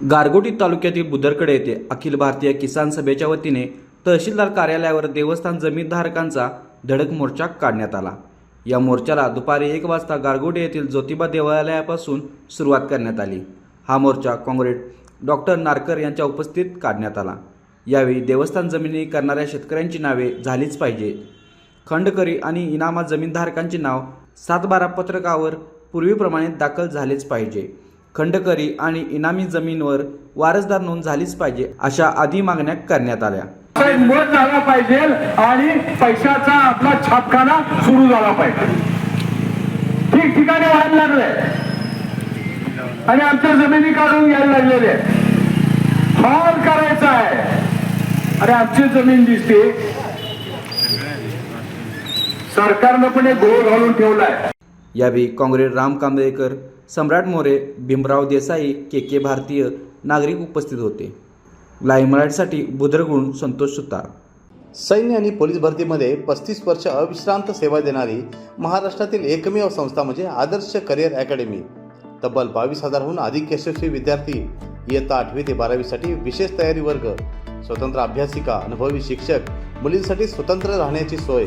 गारगोटी तालुक्यातील बुदरकडे येथे अखिल भारतीय किसान सभेच्या वतीने तहसीलदार कार्यालयावर देवस्थान जमीनधारकांचा धडक मोर्चा काढण्यात आला. या मोर्चाला दुपारी एक वाजता गारगोटी येथील ज्योतिबा देवालयापासून सुरुवात करण्यात आली. हा मोर्चा काँग्रेस डॉक्टर नारकर यांच्या उपस्थित काढण्यात आला. यावेळी देवस्थान जमिनी करणाऱ्या शेतकऱ्यांची नावे झालीच पाहिजे. खंडकरी आणि इनामा जमीनधारकांचे नाव सातबारा पत्रकावर पूर्वीप्रमाणे दाखल झालेच पाहिजे. खंडकरी आणि इनामी जमीनवर वारसदार नोंद झालीच पाहिजे अशा आदी मागण्या करण्यात आल्या. मत झाला पाहिजे आणि पैशाचा आपला छापखाना सुरू झाला पाहिजे. ठिकठिकाणी व्हायला लागलंय आणि आमच्या जमिनी काढून घ्यायला लागलेले. हॉल करायचा आहे. अरे आमची जमीन दिसते. सरकारनं पण एक गोळ घालून ठेवलाय. यावेळी काँग्रेस राम कांबळेकर सम्राट मोरे भीमराव देसाई के के भारतीय नागरिक उपस्थित होते. लाईव्ह मराठीसाठी बुधरगुण संतोष सुतार. सैन्य आणि पोलीस भरतीमध्ये पस्तीस वर्ष अविश्रांत सेवा देणारी महाराष्ट्रातील एकमेव संस्था म्हणजे आदर्श करिअर अकॅडमी. तब्बल बावीस हजारहून अधिक यशस्वी विद्यार्थी इयत्ता आठवी ते बारावीसाठी विशेष तयारी वर्ग स्वतंत्र अभ्यासिका अनुभवी शिक्षक मुलींसाठी स्वतंत्र राहण्याची सोय.